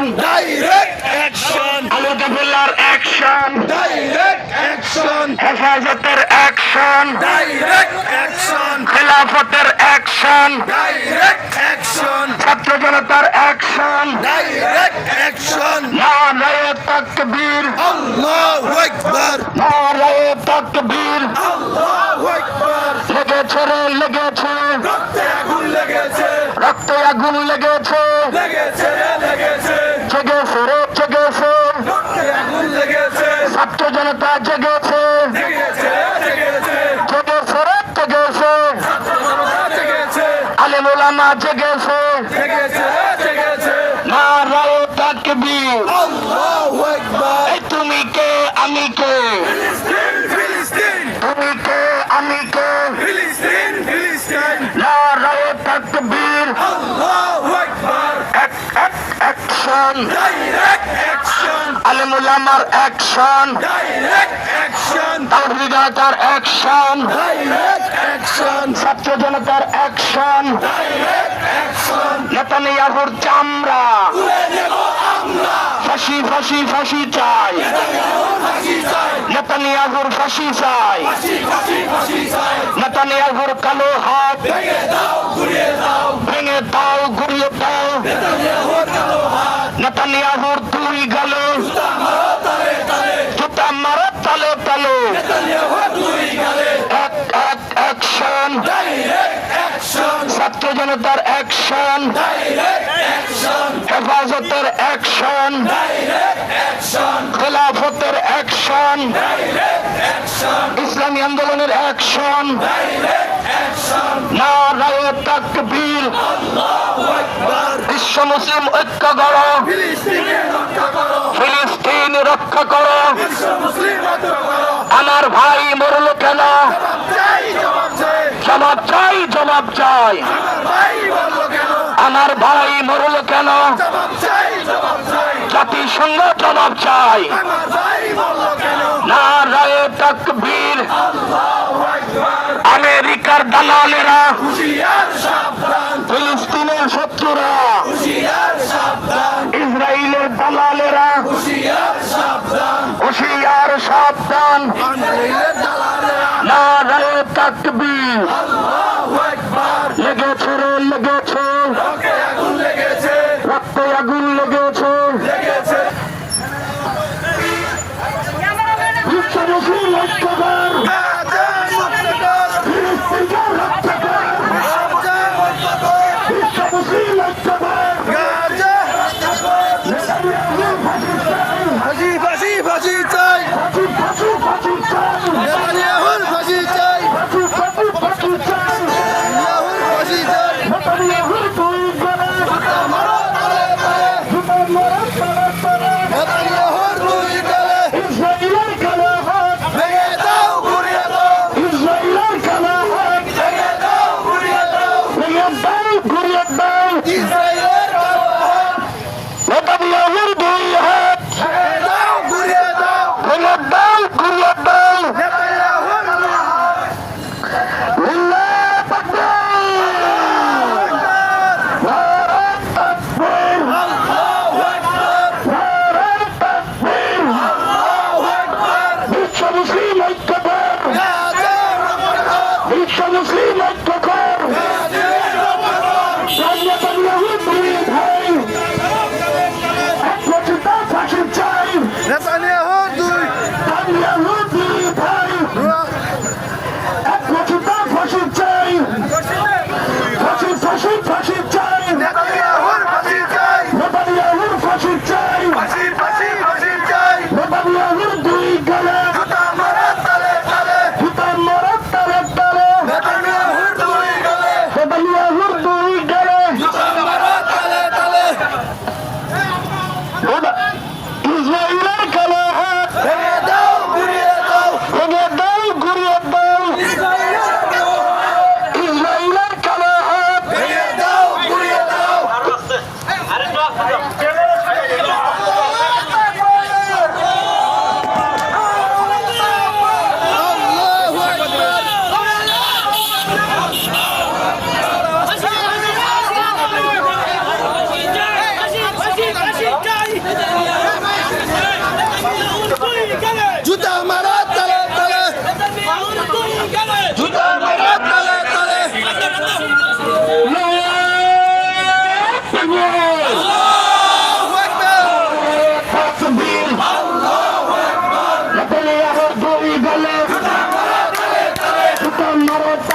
Action direct action আলুদাবুল্লার action direct action হেফাজতের action direct action খেলাফতের অ্যাকশন ডাইরেক্ট অ্যাকশন ছাত্র জনতার অ্যাকশন ডাইরেক্ট অ্যাকশন নারায়ে তাকবীর আল্লাহু আকবার নারায়ে তাকবীর আল্লাহু আকবার লেগেছে রে লেগেছে রক্তে আগুন লেগেছে। রক্তে আগুন লেগেছে। লেগেছে লেগেছে। জেগেছে রে জেগেছে রক্তে আগুন লেগেছে। ছাত্র জনতা জেগেছে। লেগেছে রে জেগেছে রে জেগেছে জনতা জেগেছে। আলেম ওলামা জেগেছে। জেগেছে জেগেছে। নারায়ে তাকবীর। আল্লাহু আকবার। এই তুমি কে আমি কে? ফিলিস্তিন ফিলিস্তিন। তুমি কে আমি কে? ফিলিস্তিন ফিলিস্তিন। নারায়ে তাকবীর আল্লাহু আকবার এক এক অ্যাকশন ডাইরেক্ট অ্যাকশন আলেম ওলামার অ্যাকশন ডাইরেক্ট অ্যাকশন তাওহীদাতার অ্যাকশন ডাইরেক্ট অ্যাকশন ছাত্র জনতার অ্যাকশন ডাইরেক্ট অ্যাকশন নেতানিয়াহুর চামড়া তুলে নেব আমরা ফাঁসি ফাঁসি ফাঁসি চাই চাই নেতানিয়াহুর ফাঁসি চাই। নেতানিয়াহুর কালো হাত। ভেঙে দাও ঘুরিয়ে দাও। ভেঙে দাও ঘুরিয়ে দাও নেতানিয়াহুর দুই গেল। জুতা মারো তালে তালে। এক এক অ্যাকশন ছাত্র জনতার অ্যাকশন হেফাজতের অ্যাকশন ডাইরেক্ট অ্যাকশন। ইসলামী আন্দোলনের অ্যাকশন। না, রায় তাকবীর। বিশ্ব মুসলিম ঐক্য করো। ফিলিস্তিন রক্ষা করো। আমার ভাই মরল কেন জবাব চাই জবাব চাই জবাব চাই জবাব চাই। আমার ভাই মরল কেন? জাতিসংঘ জবাব চাই। কেন নারায়ে তাকবীর। আমেরিকার দালালেরা, ফিলিস্তিনের শত্রুরা, ইসরায়েলের দালালেরা, হুশিয়ার সাবধান। তাকবীর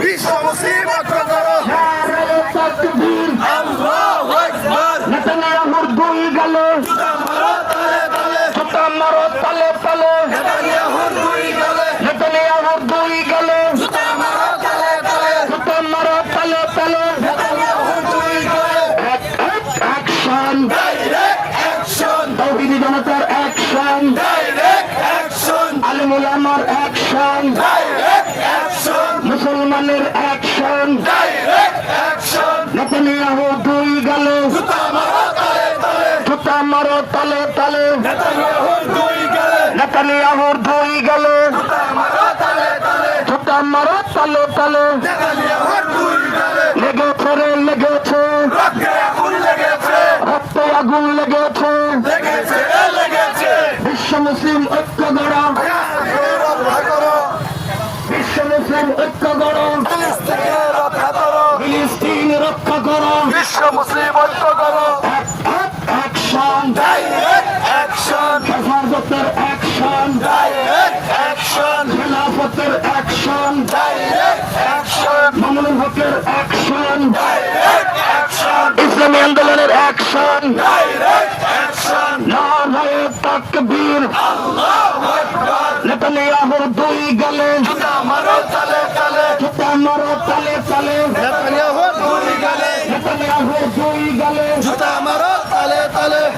বিশ্ব মুসলিম রক্ষা করো। আল্লাহু আকবার। নেতানিয়াহুর দুই গেলে মারো তালে তালে ছোটা মারো তালে তালে নেতানিয়াহুর দুই গেলে নেতানিয়াহুর দুই গেলে মারো তালে তালে ছোটা মারো তালে তালে নেতানিয়াহুর দুই গেলে অ্যাকশন ডাইরেক্ট অ্যাকশন তৌহিদি জনতার অ্যাকশন ডাইরেক্ট অ্যাকশন আলিমুল আমার অ্যাকশন ডাইরেক্ট অ্যাকশন মুসলমানের অ্যাকশন নেতানিয়াহু দুই গেলে। মারো তালে তালে। ছোটা মারো তালে তালে নেতানিয়াহুর দুই গেলে। নেতানিয়াহুর মারো তালে তালে। লেগেছে রে লেগেছে। রক্তে আগুন লেগেছে। বিশ্ব মুসলিম ঐক্য গড়া। ঐক্য গড়া। ফিলিস্তিনকে রক্ষা করো। ফিলিস্তিন রক্ষা করো। বিশ্ব মুসলিম ঐক্য করো। অ্যাকশন ডাইরেক্ট অ্যাকশন হেফাজতের অ্যাকশন ডাইরেক্ট অ্যাকশন খেলাফতের অ্যাকশন ডাইরেক্ট অ্যাকশন মামুনুল হকের অ্যাকশন ডাইরেক্ট ইসলামী আন্দোলনের অ্যাকশন জুতা মারো তালে তালে জুতা মারো তালে তালে।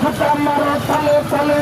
ছোটা মারো তালে তালে।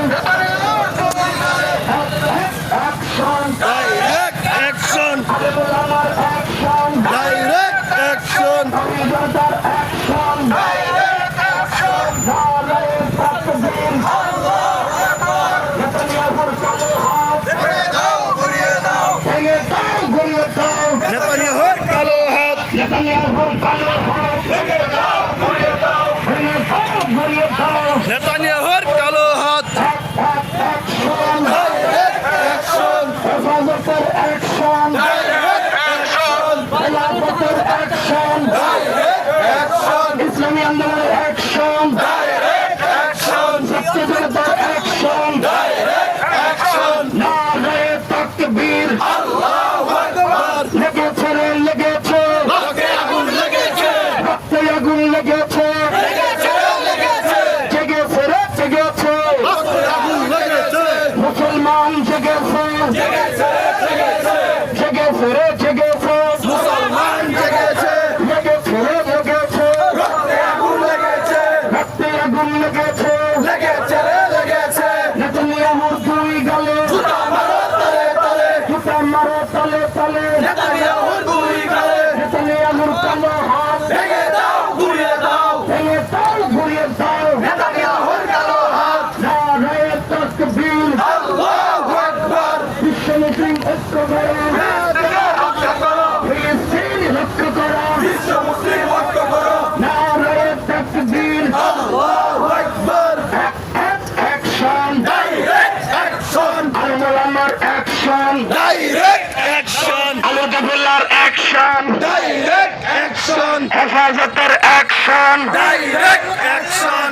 হেফাজতের অ্যাকশন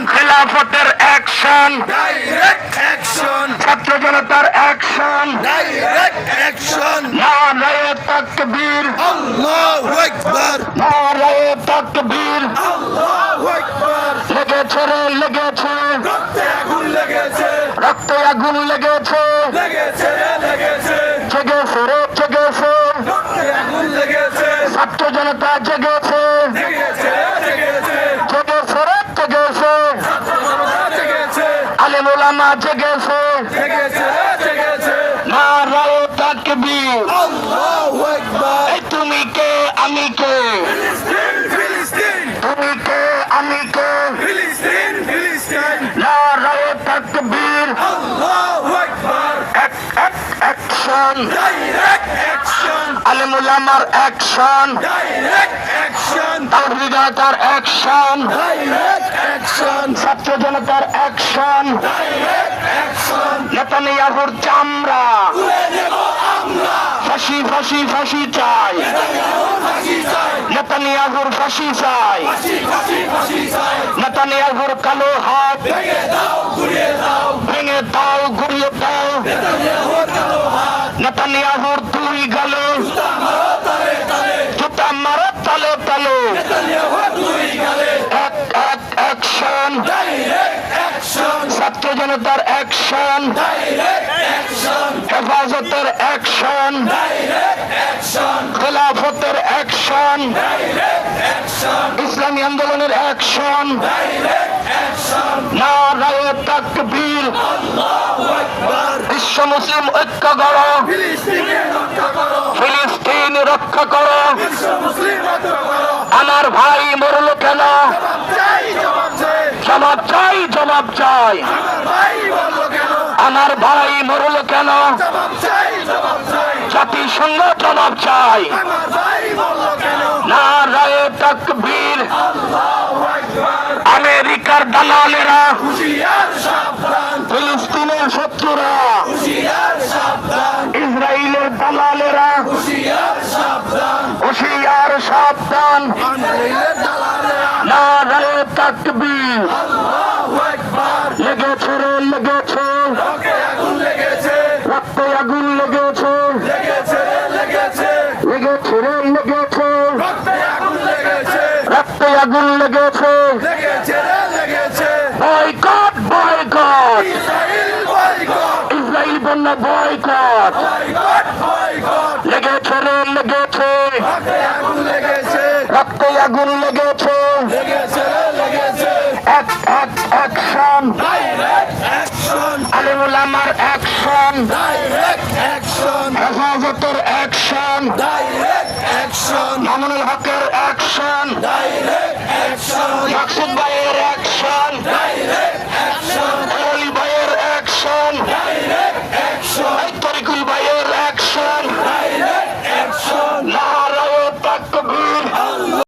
খেলাফতের অ্যাকশন ছাত্র জনতার অ্যাকশন নারায়ে তাকবীর। তাকবীর। লেগেছে লেগেছে। রক্তে আগুন লেগেছে। আমা জেগেছে। তুমি কে আমি কে? অ্যাকশন আলেমুলামার অ্যাকশন তাওহিদাতার অ্যাকশন ছাত্র জনতার অ্যাকশন নেতানিয়াহুর চামড়া ফাঁসি ফাঁসি ফাঁসি চাই নেতানিয়াহুর ফাঁসি চাই নেতানিয়াহুর কালো হাত ভেঙে দাও ঘুরিয়ে দাও নেতানিয়াহুর দুই গালে। জুতা মারো তালে তালে। এক অ্যাকশন ছাত্র জনতার অ্যাকশন হেফাজতের অ্যাকশন খেলাফতের অ্যাকশন ইসলামী আন্দোলনের অ্যাকশন অ্যাকশন নারায়ে তাকবীর। বিশ্ব মুসলিম ঐক্য করো। ফিলিস্তিন রক্ষা করো। আমার ভাই মরল কেন? জবাব চাই জবাব চাই। আমার ভাই মরল কেন? জাতিসংঘ জবাব চাই। কেন নারায়ে তাকবীর। আমেরিকার দালালেরা ফিলিস্তিনের শত্রুরা ইসরায়েলের দালালেরা হুশিয়ার সাবধান। তাকবীর। লেগেছে রে লেগেছে। রক্তে আগুন লেগেছে। লেগেছে রে লেগেছে। রক্তে আগুন লেগেছে। রক্তে আগুন লেগেছে লেগেছে। অ্যাকশন আলিমুল আমার অ্যাকশন ডাইরেক্ট অ্যাকশন হেফাজতের অ্যাকশন ডাইরেক্ট অ্যাকশন মামুনুল হকের অ্যাকশন ডাইরেক্ট অ্যাকশন মাকসুদ ভাইয়ের অ্যাকশন ডাইরেক্ট